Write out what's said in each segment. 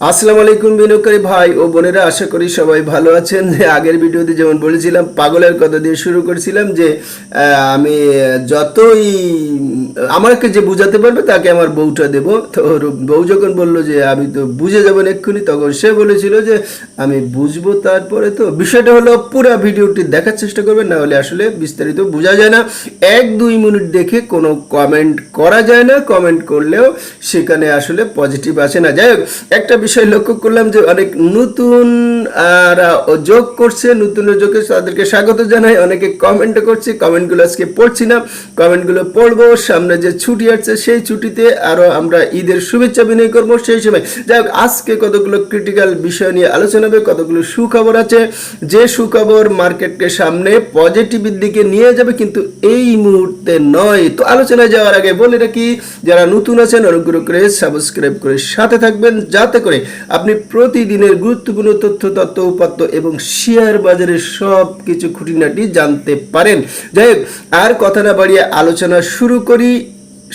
আসসালামু আলাইকুম বিনিয়োগকারী ভাই ও বোনেরা, আশা করি সবাই ভালো আছেন। আগের ভিডিওতে যেমন বলেছিলাম, পাগলের কথা দিয়ে শুরু করেছিলাম যে আমি যতই আমাকে যে বুঝাতে পারবে তাকে আমার বউটা দেব। তো ওর বউ যখন বলল যে, আমি তো বুঝে যাবেন এক্ষুনি, তখন সে বলেছিল যে, আমি বুঝব তারপরে তো। বিষয়টা হলো, পুরো ভিডিওটি দেখার চেষ্টা করবেন, না হলে আসলে বিস্তারিত বোঝা যায় না। এক, দুই মিনিট দেখে কোনো কমেন্ট করা যায় না। কমেন্ট করলেও সেখানে আসলে পজিটিভ আসে না। যাই হোক, একটা বিষয় লক্ষ্য করলাম যে, অনেক নতুন আর যোগ করছে, নতুন যোগে তাদেরকে স্বাগত জানাই। অনেকে কমেন্ট করছে কমেন্টগুলো আজকে পড়ছি না। কমেন্টগুলো পড়ব সামনে যে ছুটি আসছে, সেই ছুটিতে আরও আমরা ঈদের শুভেচ্ছা বিনয় করব। সেই সময় যাই আজকে কতগুলো ক্রিটিক্যাল বিষয় নিয়ে আলোচনা হবে, কতগুলো সুখবর আছে, যে সুখবর মার্কেটকে সামনে পজিটিভের দিকে নিয়ে যাবে কিন্তু এই মুহূর্তে নয়। তো আলোচনায় যাওয়ার আগে বলে রাখি, যারা নতুন আছেন, অনুগ্রহ করে সাবস্ক্রাইব করে সাথে থাকবেন, যাতে করে আপনি প্রতিদিনের গুরুত্বপূর্ণ তথ্য তত্ত্ব উপাত্ত এবং শেয়ার বাজারের সব কিছু খুঁটিনাটি জানতে পারেন। যাই আর কথা না বাড়িয়ে আলোচনা শুরু করি।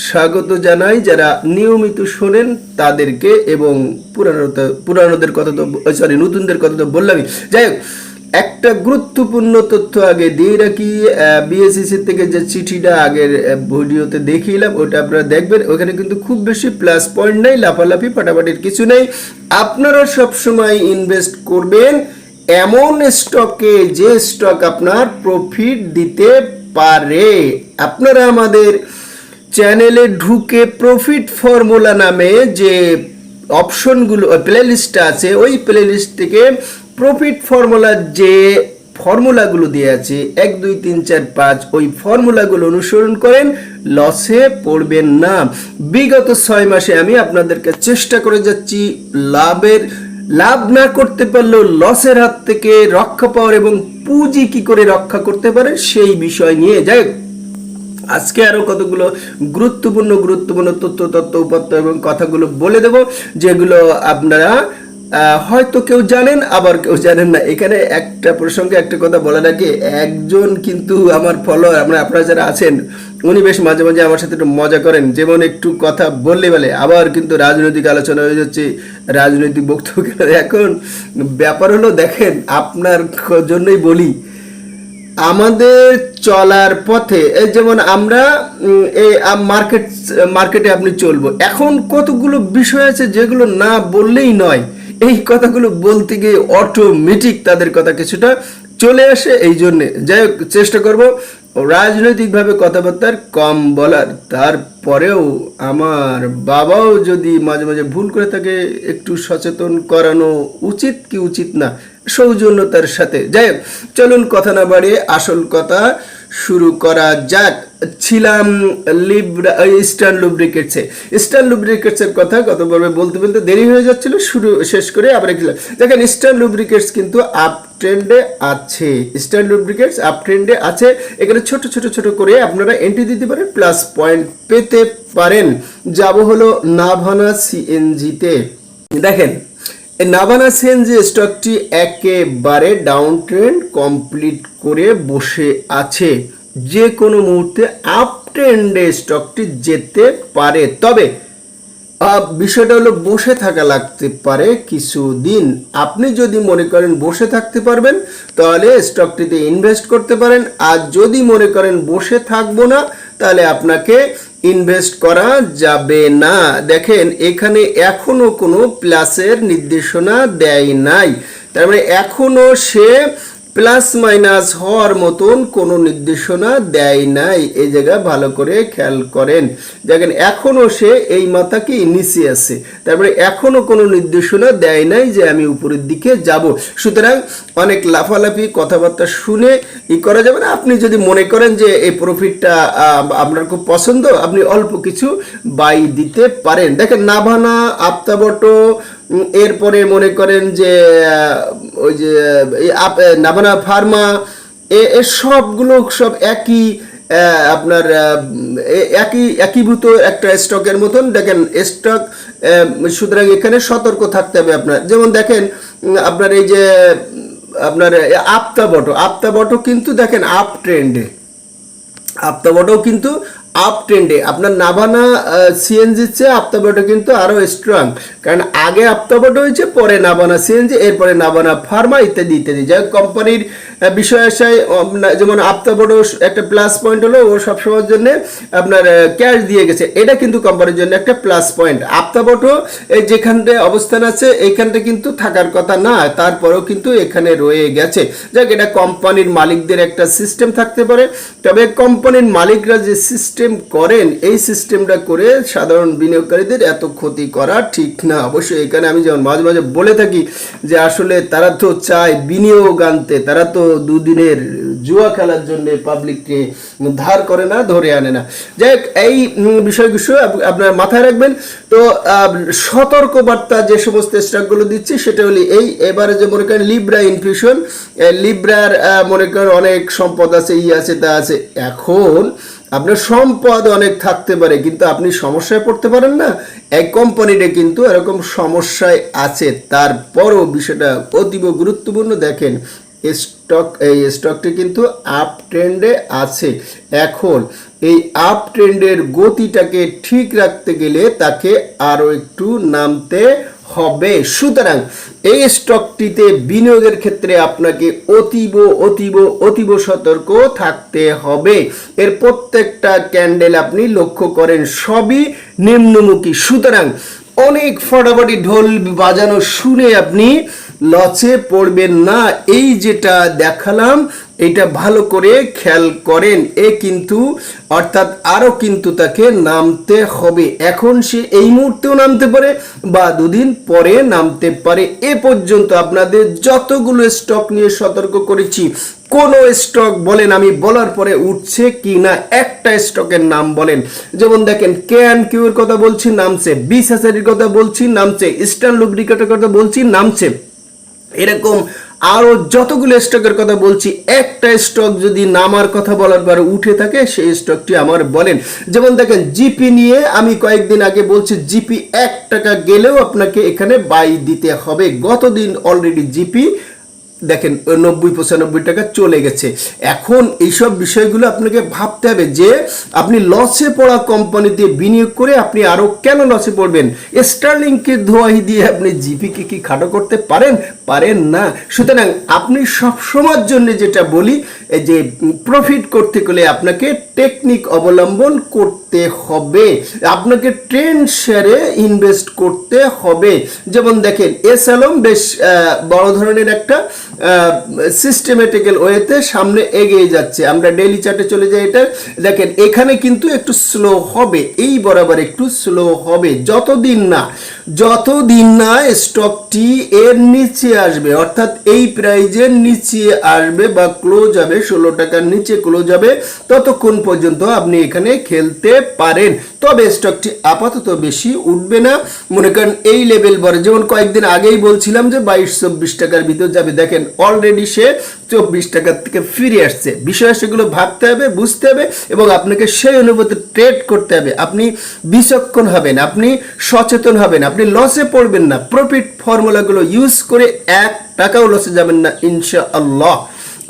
স্বাগত জানাই যারা নিয়মিত শোনেন তাদেরকে এবং পুরানো পুরানোদের কথা তো সরি নতুনদের কথা তো বললামই। যাই হোক, একটা গুরুত্বপূর্ণ তথ্য আগে দিয়ে রাখি। বিএসসিসি থেকে যে চিঠিটা আগের ভিডিওতে দেখিলাম, ওটা আপনারা দেখবেন। ওখানে কিন্তু খুব বেশি প্লাস পয়েন্ট নেই, লাফালাফি, ফাটাফাটির কিছু নেই। আপনারা সবসময় ইনভেস্ট করবেন এমন স্টকে যে স্টক আপনার প্রফিট দিতে পারে। আপনারা আমাদের চ্যানেলে ঢুকে প্রফিট ফর্মুলা নামে যে অপশনগুলো প্লে লিস্টটা আছে, ওই প্লে লিস্ট থেকে প্রফিট ফর্মুলার যে ফর্মুলাগুলো দিয়ে আছে, এক, দুই, তিন, চার, পাঁচ, ওই ফর্মুলাগুলো অনুসরণ করেন লসে পড়বেন না। বিগত ছয় মাসে আমি আপনাদেরকে চেষ্টা করে যাচ্ছি লাভের, লাভ না করতে পারলেও লসের হাত থেকে রক্ষা পাওয়ার এবং পুঁজি কি করে রক্ষা করতে পারে সেই বিষয় নিয়ে। যাই আজকে আরও কতগুলো গুরুত্বপূর্ণ গুরুত্বপূর্ণ তথ্য তত্ত্ব উপাত্ত এবং কথাগুলো বলে দেব, যেগুলো আপনারা হয়তো কেউ জানেন, আবার কেউ জানেন না। এখানে একটা প্রসঙ্গে একটা কথা বলা রাখি একজন কিন্তু আমার ফলোয়ার আমরা আপনারা যারা আছেন, উনি বেশ মাঝে মাঝে আমার সাথে একটু মজা করেন, যেমন একটু কথা বললে বলে, আবার কিন্তু রাজনৈতিক আলোচনা হয়ে যাচ্ছে, রাজনৈতিক বক্তব্য। এখন ব্যাপার হলো দেখেন, আপনার জন্যই বলি আমাদের চলার পথে, এই যেমন আমরা এই মার্কেট মার্কেটে আপনি চলবো। এখন কতগুলো বিষয় আছে যেগুলো না বললেই নয়। এই কথাগুলো বলতে গিয়ে অটোমেটিক তাদের কথা কিছুটা চলে আসে, এই জন্যে। যাই হোক, চেষ্টা করব রাজনৈতিকভাবে কথাবার্তার কম বলার। তারপরেও আমার বাবাও যদি মাঝে মাঝে ভুল করে থাকে, একটু সচেতন করানো উচিত কি উচিত না সৌজন্যতার সাথে। যাই হোক, চলুন কথা না বাড়িয়ে আসল কথা শুরু করা যাক। ছিলাম লিব্রা ইস্টার্ন লুব্রিকেটসে ইস্টার্ন লুব্রিকেটসের কথা গত পর্বে বলতে বলতে দেরি হয়ে যাচ্ছিল, শুরু, শেষ করে আবার গেলাম। দেখেন ইস্টার্ন লুব্রিকেটস কিন্তু আপ ট্রেন্ডে আছে। ইস্টার্ন লুব্রিকেটস আপ ট্রেন্ডে আছে। এখানে ছোট ছোট ছোট করে আপনারা এন্ট্রি দিতে পারেন প্লাস পয়েন্ট পেতে পারেন। যাব হলো নাভানা সিএনজিতে দেখেন নাভানা সিএনজি স্টকটি একেবারে ডাউন ট্রেন্ড কমপ্লিট করে বসে আছে। যে কোনো মুহূর্তে আপ ট্রেন্ডে স্টকটি যেতে পারে। তবে বিষয়টা হলো বসে থাকা লাগতে পারে কিছুদিন। আপনি যদি মনে করেন বসে থাকতে পারবেন, তাহলে স্টকটিতে ইনভেস্ট করতে পারেন। আর যদি মনে করেন বসে থাকব না তাহলে আপনাকে ইনভেস্ট করা যাবে না। দেখেন, এখানে এখনও কোনো প্লাসের নির্দেশনা দেয় নাই। তার মানে এখনও সে প্লাস মাইনাস হওয়ার মতন কোনো নির্দেশনা দেয় নাই। এই জায়গা ভালো করে খেয়াল করেন। দেখেন এখনও সে এই মাথাকে নিচে আছে। তারপরে এখনও কোনো নির্দেশনা দেয় নাই যে আমি উপরের দিকে যাব। সুতরাং অনেক লাফালাফি কথাবার্তা শুনে ই করা যাবে না। আপনি যদি মনে করেন যে এই প্রফিটটা আপনার খুব পছন্দ আপনি অল্প কিছু বাই দিতে পারেন। দেখেন নাভানা আপ্তাবটো উম, এরপরে মনে করেন যে ওই যে নাভানা ফার্মা এ সবগুলো সব একই আপনার একই একীভূত একটা স্টকের মতন। দেখেন স্টক সুতরাং এখানে সতর্ক থাকতে হবে আপনার। যেমন দেখেন আপনার এই যে উম, বটো। আপতাবটো আপতাবটো কিন্তু দেখেন আপ ট্রেন্ডে। আপ্তাবটাও কিন্তু আপ ট্রেন্ডে আপনার নাভানা সিএনজির চেয়ে আপ্তাবটো কিন্তু আরও স্ট্রং কারণ আগে আপ্তাবটো হয়েছে, পরে নাভানা সিএনজি এরপরে নাভানা ফার্মা ইত্যাদি ইত্যাদি। যাই কোম্পানির বিষয় আসায় যেমন আপ্তাবটো একটা প্লাস পয়েন্ট হলো, ও সবসময়ের জন্য আপনার ক্যাশ দিয়ে গেছে। এটা কিন্তু কোম্পানির জন্য একটা প্লাস পয়েন্ট আপ্তাবটো এই যেখানটায় অবস্থান আছে, এইখানটা কিন্তু থাকার কথা না, তারপরেও কিন্তু এখানে রয়ে গেছে। যাক এটা কোম্পানির মালিকদের একটা সিস্টেম থাকতে পারে। তবে কোম্পানির মালিকরা যে সিস্টেম করেন এই সিস্টেমটা করে সাধারণ বিনিয়োগকারীদের এত ক্ষতি করা ঠিক না। অবশ্যই এখানে আমি যেমন মাঝে মাঝে বলে থাকি যে আসলে তারা তো চায় বিনিয়োগ আনতে তারা তো দুদিনের জুয়া খেলার জন্য পাবলিককে ধার করে না ধরে আনে না। যাই হোক, এই বিষয়গুলো আপ- আপনার মাথায় রাখবেন। তো সতর্ক বার্তা যে সমস্ত স্টকগুলো দিচ্ছি সেটা হলো এই এবারে যে মনে করেন লিব্রা ইনফিউশন লিব্রার মনে করেন অনেক সম্পদ আছে ই আছে তা আছে। এখন আপনার সম্পদ অনেক থাকতে পারে, কিন্তু আপনি সমস্যায় পড়তে পারেন না। এই কোম্পানিটা কিন্তু এরকম সমস্যায় আছে। তারপরও বিষয়টা অতীব গুরুত্বপূর্ণ। দেখেন স্টক এই স্টকটি কিন্তু আপ ট্রেন্ডে আছে। এখন, এই আপ ট্রেন্ডের গতিটাকে ঠিক রাখতে গেলে তাকে আরও একটু নামতে হবে। সুতরাং এই স্টকটিতে বিনিয়োগের ক্ষেত্রে আপনাকে অতীব অতীব অতীব সতর্ক থাকতে হবে। এর প্রত্যেকটা ক্যান্ডেল আপনি লক্ষ্য করেন, সবই নিম্নমুখী। সুতরাং অনেক ফটাফটি ঢোল বাজানো শুনে আপনি লচে পড়বেন না। এই যেটা দেখালাম এটা ভালো করে খেয়াল করেন, এ কিন্তু, অর্থাৎ আরও কিন্তু তাকে নামতে হবে। এখন সে এই মুহূর্তেও নামতে পারে বা দুদিন পরে নামতে পারে। এ পর্যন্ত আপনাদের যতগুলো স্টক নিয়ে সতর্ক করেছি, কোন স্টক বলেন আমি বলার পরে উঠছে কি না একটা স্টকের নাম বলেন। যেমন দেখেন কে অ্যান্ড কিউ এর কথা বলছি, নামছে। হাজারের কথা বলছি, নামছে। ইস্টার্ন লুব্রিকেটের কথা বলছি, নামছে। এরকম আরও যতগুলো স্টকের কথা বলছি, একটা স্টক যদি নামার কথা বলার পর উঠে থাকে, সেই স্টকটি আমার বলেন। যেমন দেখেন জিপি নিয়ে আমি কয়েকদিন আগে বলছি জিপি এক টাকা গেলেও আপনাকে এখানে বাই দিতে হবে। গতদিন অলরেডি জিপি দেখেন নব্বই, পঁচানব্বই টাকা চলে গেছে। এখন এইসব বিষয়গুলো আপনাকে ভাবতে হবে যে, আপনি লসে পড়া কোম্পানিতে বিনিয়োগ করে আপনি আরও কেন লসে পড়বেন? স্টার্লিংকে ধোয়াই দিয়ে আপনি জিপিকে কি খাটো করতে পারেন? পারেন না। সুতরাং আপনি সব সময়ের জন্য যেটা বলি যে প্রফিট করতে গেলে আপনাকে টেকনিক অবলম্বন করতে হবে। আপনাকে ট্রেন্ড শেয়ারে ইনভেস্ট করতে হবে। যেমন দেখেন এস আলম বেশ বড় ধরনের একটা সিস্টেমেটিক্যাল ওয়েতে সামনে এগিয়ে যাচ্ছে। আমরা ডেইলি চার্টে চলে যাই এটা। দেখেন, এখানে কিন্তু একটু স্লো হবে। এই বরাবর একটু স্লো হবে। যতদিন না যতদিন না স্টকটি এর নিচে আসবে, অর্থাৎ এই প্রাইজের নিচে আসবে বা ক্লোজ হবে, ষোলো টাকার নিচে ক্লোজ হবে, ততক্ষণ পর্যন্ত আপনি এখানে খেলতে পারেন। তবে স্টকটি আপাতত বেশি উঠবে না। মনে করেন এই লেভেল বরে যেমন কয়েকদিন আগেই বলছিলাম যে বাইশ চব্বিশ টাকার ভিতর যাবে। দেখেন অলরেডি সে চব্বিশ টাকার থেকে ফিরে আসছে। বিষয় সেগুলো ভাবতে হবে, বুঝতে হবে এবং আপনাকে সেই অনুভূতি ট্রেড করতে হবে। আপনি বিচক্ষণ হবেন, আপনি সচেতন হবেন, আপনি লসে পড়বেন না। প্রফিট ফর্মুলাগুলো ইউজ করে এক টাকাও লসে যাবেন না ইনশা আল্লাহ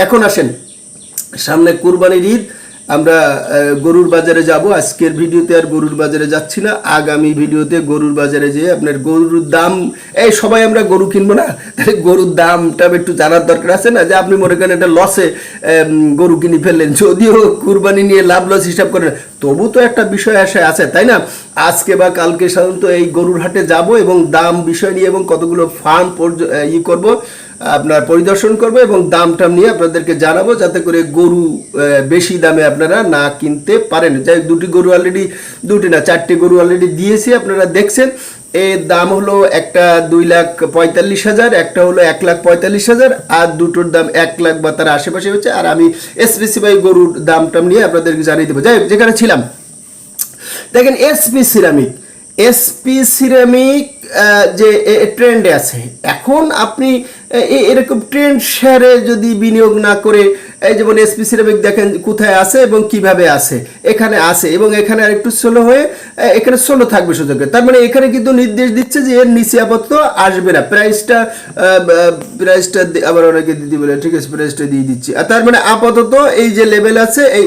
এখন আসেন, সামনে কুরবানির ঈদ। আমরা গরুর বাজারে যাব। আজকের ভিডিওতে আর গরুর বাজারে যাচ্ছি না। আগামী ভিডিওতে গরুর বাজারে যেয়ে আপনার গরুর দাম, এই সবাই আমরা গরু কিনবো না। তাহলে গরুর দামটা একটু জানার দরকার আছে না? যে আপনি মনে করেন একটা লসে গরু কিনে ফেললেন। যদিও কুরবানি নিয়ে লাভ লস হিসাব করেন, তবু তো একটা বিষয় আসে, আছে, তাই না? আজকে বা কালকে সাধারণত এই গরুর হাটে যাব এবং দাম বিষয় নিয়ে এবং কতগুলো ফার্ম ই করব। আপনার পরিদর্শন করব এবং দাম টাম নিয়ে আপনাদেরকে জানাব যাতে করে গরু বেশি দামে আপনারা না কিনতে পারেন। যাই দুটি গরু অলরেডি দুটি না, চারটি গরু অলরেডি দিয়েছি, আপনারা দেখছেন। এর দাম হলো একটা দুই লাখ পঁয়তাল্লিশ হাজার, একটা হলো এক লাখ পঁয়তাল্লিশ হাজার, আর দুটোর দাম এক লাখ বা তার আশেপাশে হচ্ছে। আর আমি স্পেসিফাই গরুর দাম টাম নিয়ে আপনাদেরকে জানিয়ে দেবো। যাই যেখানে ছিলাম। দেখেন এসপি সিরামিক এসপি সিরামিক যে ট্রেন্ডে আছে। এখন আপনি এরকম ট্রেন্ড শেয়ারে যদি বিনিয়োগ না করে এই যেমন এসপি সিরামিক দেখেন কোথায় আছে এবং কীভাবে আছে। এখানে আছে এবং এখানে আরেকটু স্লো হয়ে এখানে স্লো থাকবে সুযোগ তার মানে এখানে কিন্তু নির্দেশ দিচ্ছে যে এর নিচে আপাতত আসবে না। প্রাইসটা প্রাইসটা আবার অনেকে দিদি বলে, ঠিক আছে প্রাইসটা দিয়ে দিচ্ছি। আর তার মানে আপাতত এই যে লেভেল আছে, এই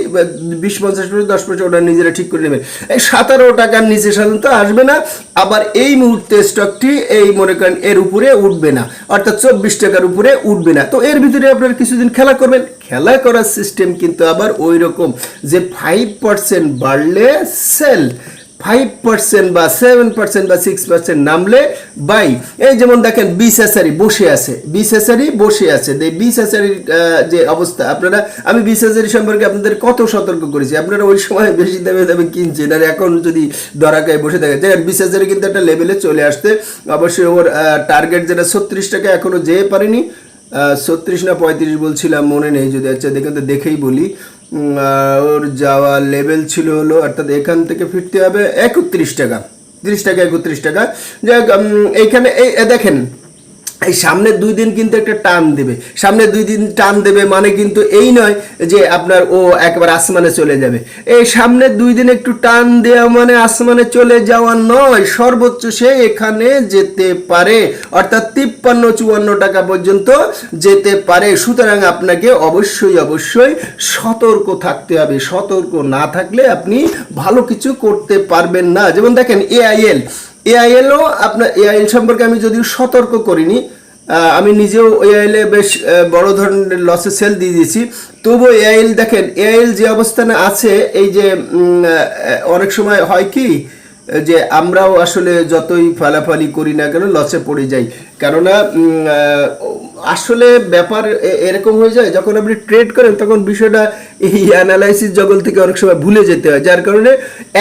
বিশ, পঞ্চাশ পর্যন্ত, দশ পর্যন্ত ওটা নিজেরা ঠিক করে নেবেন এই সতেরো টাকার নিচে সাধারণত আসবে না। আবার এই মুহূর্তে স্টকটি এই মনে করেন এর উপরে উঠবে না। অর্থাৎ চব্বিশ টাকার উপরে উঠবে না। তো এর ভিতরে আপনারা কিছুদিন খেলা করবেন। খেলা করার সিস্টেম কিন্তু আবার ওই রকম যে ফাইভ পার্সেন্ট বাড়লে সেল ফাইভ পার্সেন্ট বা সেভেন পার্সেন্ট বা সিক্স পার্সেন্ট নামলে বাই এই যেমন দেখেন বিসেসারি বসে আছে বিসেসারি বসে আছে। বিসেসারির যে অবস্থা, আপনারা, আমি বিসেসারি সম্পর্কে আপনাদের কত সতর্ক করেছি। আপনারা ওই সময় বেশি দামে দামে কিনছেন। আর এখন যদি ধরাকায় বসে থাকে দেখেন বিসেসারি কিন্তু একটা লেভেলে চলে আসতে অবশ্যই ওর টার্গেট যেটা ছত্রিশ টাকা এখনও যেয়ে পারেনি। ছত্রিশ না পঁয়ত্রিশ বলছিলাম, মনে নেই যদি আচ্ছা দেখেন তো দেখেই বলি। ওর যাওয়া লেভেল ছিল হলো, অর্থাৎ এখান থেকে ফিরতে হবে একত্রিশ টাকা। তিরিশ টাকা, একত্রিশ টাকা। যাই এইখানে, এই দেখেন এই সামনের দুই দিন কিন্তু একটা টান দেবে। সামনে দুই দিন টান দেবে মানে কিন্তু এই নয় যে আপনার ও একবার আসমানে চলে যাবে। এই সামনে দুই দিন একটু টান দেওয়া মানে আসমানে চলে যাওয়া নয়, সর্বোচ্চ সে এখানে যেতে পারে। অর্থাৎ তিপ্পান্ন চুয়ান্ন টাকা পর্যন্ত যেতে পারে। সুতরাং আপনাকে অবশ্যই অবশ্যই সতর্ক থাকতে হবে। সতর্ক না থাকলে আপনি ভালো কিছু করতে পারবেন না। যেমন দেখেন এআইএল এআইএলও আপনার এআইএল সম্পর্কে আমি যদিও সতর্ক করিনি আমি নিজেও এআইএলে বেশ বড় ধরনের লসে সেল দিয়ে দিয়েছি। তবুও এআইএল দেখেন এআইএল যে অবস্থানে আছে, এই যে অনেক সময় হয় কি যে আমরাও আসলে যতই ফালাফালি করি না কেন লসে পড়ে যাই। কেননা আসলে ব্যাপার এরকম হয়ে যায়, যখন আপনি ট্রেড করেন, তখন বিষয়টা এই অ্যানালাইসিস জগৎ থেকে অনেক সময় ভুলে যেতে হয়। যার কারণে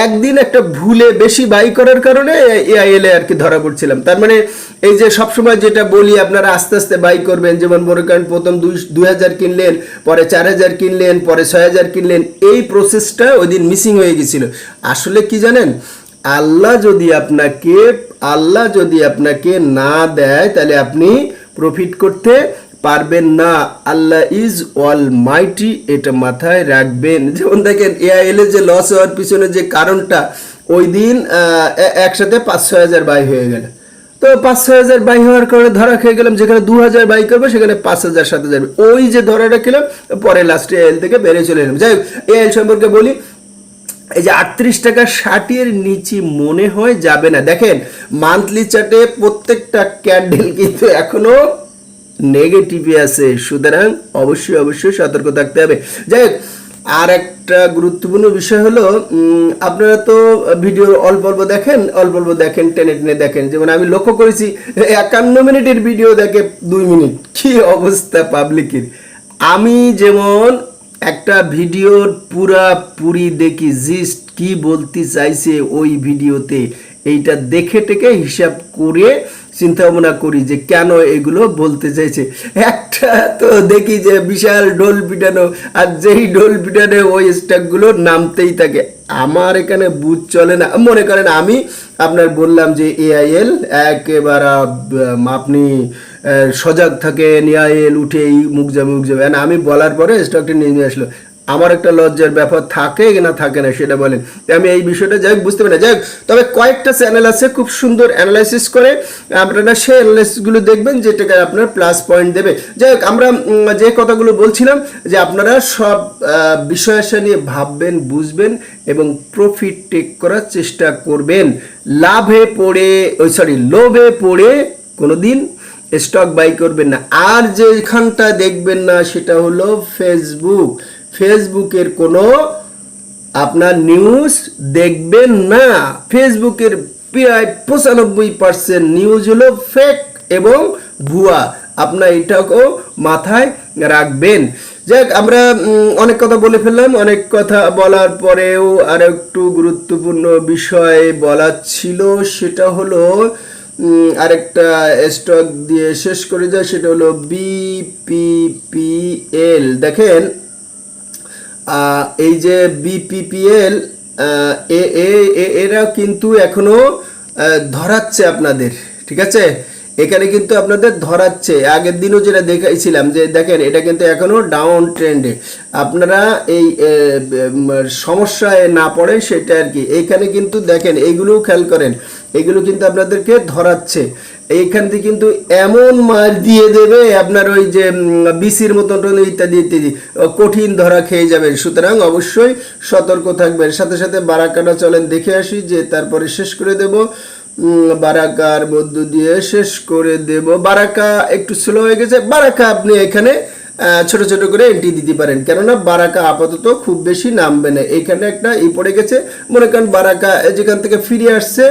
একদিন একটা ভুলে বেশি বাই করার কারণে এআইএল আর কি ধরা পড়ছিলাম। তার মানে এই যে সবসময় যেটা বলি, আপনারা আস্তে আস্তে বাই করবেন, যেমন মনে করেন প্রথম দুই দুই হাজার কিনলেন, পরে চার হাজার কিনলেন, পরে ছয় হাজার কিনলেন, এই প্রসেসটা ওই দিন মিসিং হয়ে গেছিল। আসলে কি জানেন আল্লাহ যদি আপনাকে, আল্লাহ যদি আপনাকে না দেয়, তাহলে আপনি প্রফিট করতে পারবেন না। আল্লাহ ইজ অল মাইটি এটা মাথায় রাখবেন। যেমন দেখেন এআইএল যে লস হওয়ার পিছনে যে কারণটা, ওই দিন একসাথে পাঁচ ছয় হাজার বাই হয়ে গেল। তো পাঁচ ছয় হাজার বাই হওয়ার কারণে ধরা খেয়ে গেলাম, যেখানে দু হাজার বাই করবে, সেখানে পাঁচ হাজার, সাত হাজার। ওই যে ধরাটা খেলাম, পরে লাস্টে এল থেকে বেরিয়ে চলে এলাম। যাই হোক এল সম্পর্কে বলি এই যে আটত্রিশ টাকা ষাটের নিচে মনে হয় যাবে না। দেখেন মান্থলি চার্টে প্রত্যেকটা ক্যান্ডেল কিন্তু এখনও নেগেটিভে আছে। সুতরাং অবশ্যই অবশ্যই সতর্ক থাকতে হবে। যাই আর একটা গুরুত্বপূর্ণ বিষয় হলো আপনারা তো ভিডিও অল্প অল্প দেখেন, অল্প অল্প দেখেন, টেনে টেনে দেখেন। যেমন আমি লক্ষ্য করেছি, একান্ন মিনিটের ভিডিও দেখে দুই মিনিট। কি অবস্থা পাবলিকের আমি যেমন একটা ভিডিওর পুরা পুরি দেখি, জিস্ট কি বলতে চাইছে ওই ভিডিওতে। এইটা দেখে টেকে হিসাব করে চিন্তা ভাবনা করি যে কেন এগুলো বলতে চাইছে। একটা তো দেখি যে বিশাল ডোল পিটানো, আর যেই ডোল পিটানো ওই স্টকগুলো নামতেই থাকে। আমার এখানে বুঝ চলে না। মনে করেন আমি আপনার বললাম যে এআইএল একেবারে আপনি সজাগ থাকে এআইএল উঠেই মুখ যাবে মুখ যাবে। আমি বলার পরে স্টকটি নিয়ে আসলো। আমার একটা লজ্জার ব্যাপার থাকে না থাকে না সেটা বলেন। আমি এই বিষয়টা যাই বুঝতে পারি না যাই তবে কয়েকটা চ্যানেল আছে, খুব সুন্দর অ্যানালাইসিস করে আপনারা সেই অ্যানালাইসিসগুলো দেখবেন, যেটাকে আপনার প্লাস পয়েন্ট দেবে। যাই হোক, আমরা যে কথাগুলো বলছিলাম, যে আপনারা সব বিষয় নিয়ে ভাববেন, বুঝবেন এবং প্রফিট টেক করার চেষ্টা করবেন। লাভে পড়ে, ওই সরি লোভে পড়ে কোনোদিন স্টক বাই করবেন না। আর যেখানটা দেখবেন না সেটা হলো ফেসবুক ফেসবুকের কোনো আপনার নিউজ দেখবেন না। ফেসবুকের প্রায় পঁচানব্বই পার্সেন্ট নিউজ হলো ফেক এবং ভুয়া। আপনার এটাকেও মাথায় রাখবেন। যাই হোক, আমরা অনেক কথা বলে ফেললাম। অনেক কথা বলার পরেও আর একটু গুরুত্বপূর্ণ বিষয় বলার ছিল সেটা হলো আরেকটা স্টক দিয়ে শেষ করে যায় সেটা হলো বিপিপিএল দেখেন এই যে বিপিপিএল এরা কিন্তু এখনও আহ, ধরাচ্ছে আপনাদের ঠিক আছে? এখানে কিন্তু আপনাদের ধরাচ্ছে। আগের দিনও যেটা দেখাইছিলাম যে, দেখেন, এটা কিন্তু এখনও ডাউন ট্রেন্ডে আপনারা এই সমস্যায় না পড়েন, সেটা আর কি। এইখানে কিন্তু দেখেন এইগুলোও খেয়াল করেন, এগুলো কিন্তু আপনাদেরকে ধরাচ্ছে। এইখান থেকে কিন্তু এমন মার দিয়ে দেবে, আপনার ওই যে বিসির মতন ইত্যাদি ইত্যাদি। কঠিন ধরা খেয়ে যাবেন। সুতরাং অবশ্যই সতর্ক থাকবেন। সাথে সাথে বারাকাটা চলেন, দেখে আসি, যে তারপরে শেষ করে দেব। বারাকার মধ্য দিয়ে শেষ করে দেব। বারাকা একটু স্লো হয়ে গেছে। বারাকা আপনি এখানে ছোট ছোট করে এন্ট্রি দিতে পারেন। কেননা বারাকা আপাতত খুব বেশি নামবে না। এখানে একটা ই পড়ে গেছে। মনে করেন বারাকা যেখান থেকে ফিরে আসছে।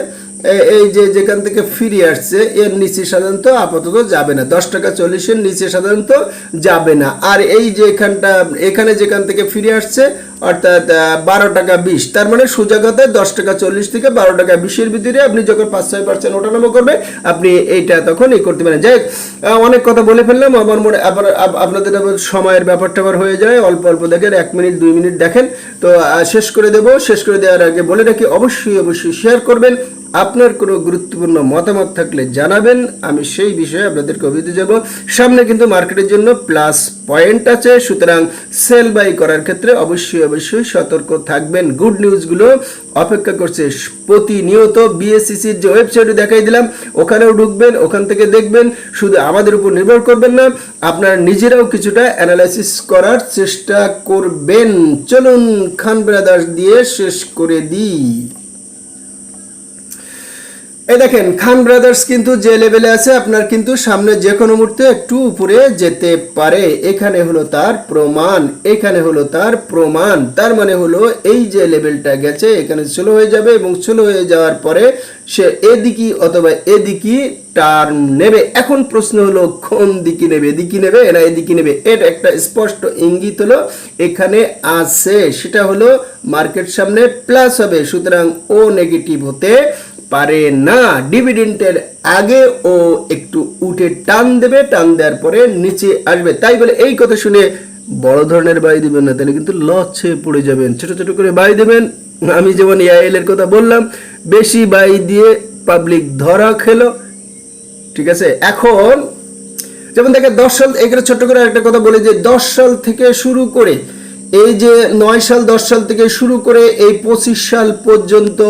এই যে যেখান থেকে ফিরে আসছে, এর নিচে সাধারণত আপাতত যাবে না। দশ টাকা চল্লিশের নিচে সাধারণত যাবে না। আর এই যে এখানটা, এখানে যেখান থেকে ফিরে আসছে, অর্থাৎ বারো টাকা বিশ, তার মানে সোজা কথায় দশ টাকা চল্লিশ থেকে বারো টাকা বিশের ভিতরে আপনি যখন পাঁচ, ছয় পার্সেন্ট ওঠানামা করবে, আপনি এইটা তখন এই করতে পারেন। যাই অনেক কথা বলে ফেললাম। আমার মনে, আবার আপনাদের সময়ের ব্যাপারটা আবার হয়ে যায়। অল্প অল্প দেখেন, এক মিনিট, দুই মিনিট দেখেন। তো শেষ করে দেবো। শেষ করে দেওয়ার আগে বলে রাখি, অবশ্যই অবশ্যই শেয়ার করবেন। আপনার কোনো গুরুত্বপূর্ণ মতামত থাকলে জানাবেন। আমি সেই বিষয়ে আপনাদেরকে অভিযোগ যাব সামনে কিন্তু মার্কেটের জন্য প্লাস পয়েন্ট আছে। সুতরাং সেল বাই করার ক্ষেত্রে অবশ্যই অবশ্যই সতর্ক থাকবেন। গুড নিউজগুলো অপেক্ষা করছে প্রতিনিয়ত। বিএসসিসির যে ওয়েবসাইটে দেখাই দিলাম, ওখানেও ঢুকবেন, ওখান থেকে দেখবেন। শুধু আমাদের উপর নির্ভর করবেন না, আপনারা নিজেরাও কিছুটা অ্যানালাইসিস করার চেষ্টা করবেন। চলুন খান ব্রাদার্স দিয়ে শেষ করে দিই। এই দেখেন, খান ব্রাদার্স কিন্তু যে লেভেলে আছে, আপনার কিন্তু সামনে যে কোনো মুহূর্তে একটু উপরে যেতে পারে। এখানে হলো তার প্রমাণ, এখানে হলো তার প্রমাণ। তার মানে হলো এই যে লেভেলটা গেছে, এখানে স্লো হয়ে যাবে এবং স্লো হয়ে যাওয়ার পরে সে এদিকে অথবা এদিকে টার্ম নেবে। এখন প্রশ্ন হলো, কোন দিকে নেবে? এদিকে নেবে না এদিকে নেবে? এটা একটা স্পষ্ট ইঙ্গিত হলো, এখানে আছে। সেটা হলো মার্কেট সামনে প্লাস হবে, সুতরাং ও নেগেটিভ হতে পারে না। ডিভিডেন্টের আগে ও একটু উঠে টান দেবে, টান দেওয়ার পরে নিচে আসবে। তাই বলে এই কথা শুনে বড় ধরনের বাই দিবেন না, তাহলে কিন্তু লচ্ছে পড়ে যাবেন। ছোট ছোট করে বাই দেবেন। আমি যেমন এআইএল এর কথা বললাম, বেশি বাই দিয়ে পাবলিক ধরা খেলো। ঠিক আছে? এখন যেমন দেখে দশ সাল, এখানে ছোট্ট করে একটা কথা বলি যে, দশ সাল থেকে শুরু করে এই যে নয় সাল, দশ সাল থেকে শুরু করে এই পঁচিশ সাল পর্যন্ত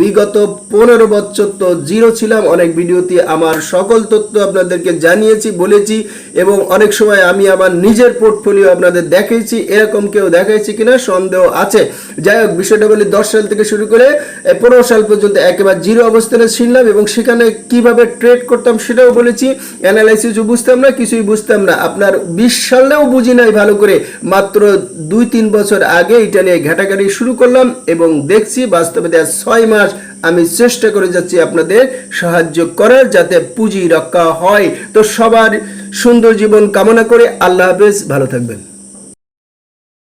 বিগত পনেরো বছর তো জিরো ছিলাম। অনেক ভিডিওতে আমার সকল তথ্য আপনাদেরকে জানিয়েছি, বলেছি এবং অনেক সময় আমি আমার নিজের পোর্টফোলিও আপনাদের দেখিয়েছি, এরকম কেউ দেখাইছি কিনা সন্দেহ আছে। যাই হোক, বিষয়টা বলি, দশ সাল থেকে শুরু করে পনেরো সাল পর্যন্ত একেবারে জিরো অবস্থানে ছিলাম এবং সেখানে কীভাবে ট্রেড করতাম সেটাও বলেছি। অ্যানালাইসিসও বুঝতাম না, কিছুই বুঝতাম না। আপনার বিশ সালেও বুঝি নাই ভালো করে, মাত্র দুই তিন বছর আগে এটা নিয়ে ঘাটাঘাটি শুরু করলাম এবং দেখছি বাস্তবে দেওয়া ছয় মাস আমি চেষ্টা করে যাচ্ছি আপনাদের সাহায্য করার যাতে পুঁজি রক্ষা হয়। তো সবার সুন্দর জীবন কামনা করে আল্লাহ হাফেজ, ভালো থাকবেন।